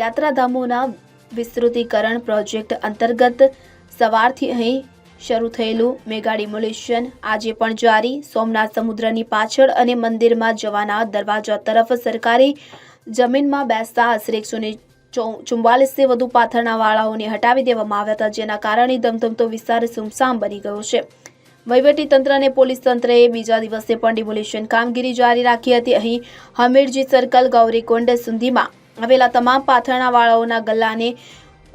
યાત્રાધામોના વિસ્તૃતીકરણ project અંતર્ગત સવારથી અહીં શરૂ થયેલું મેગા ડિમોલિશન. આજે પણ જારી. સોમનાથ સમુદ્રની પાછળ અને મંદિરમાં જવાના દરવાજા તરફ સરકારી જમીનમાં બેસતા આશરે એકસો ને ચુમ્બાલીસથી વધુ પાથરના વાળાઓને હટાવી દેવામાં આવ્યા હતા, જેના કારણે ધમધમતો વિસ્તાર સુમસામ બની ગયો છે. તંત્ર અને પોલીસ તંત્રએ બીજા દિવસે પણ ડિમોલિશન કામગીરી જારી રાખી હતી. અહીં હમીરજી સર્કલ, ગૌરીકુંડ સુધીમાં આવેલા તમામ પાથરણા વાળાઓના ગલ્લાને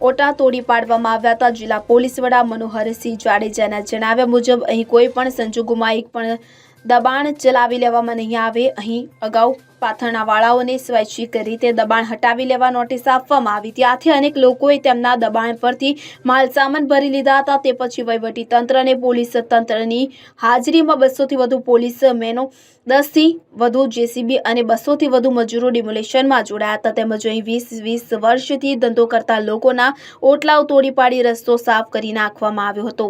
ઓટા તોડી પાડવામાં આવ્યા હતા. જિલ્લા પોલીસ વડા મનોહરસિંહ જાડેજાના જણાવ્યા મુજબ અહીં કોઈ પણ સંજોગોમાં એક પણ દબાણ ચલાવી લેવામાં નહીં આવે. અહીં અગાઉ પાથરણા વાળાઓને સ્વૈચ્છિક રીતે દબાણ હટાવી લેવા નોટિસ આપવામાં આવી. ત્યાંથી અનેક લોકોએ તેમના દબાણ પરથી માલસામાન ભરી લીધા હતા. તે પછી વહીવટી તંત્ર અને પોલીસ તંત્રની હાજરીમાં બસોથી વધુ પોલીસ મેનો દસથી વધુ જેસીબી અને બસોથી વધુ મજૂરો ડિમોલેશનમાં જોડાયા હતા. તેમજ અહીં વીસ વીસ વર્ષથી ધંધો કરતા લોકોના ઓટલાઓ તોડી પાડી, રસ્તો સાફ કરી નાખવામાં આવ્યો હતો.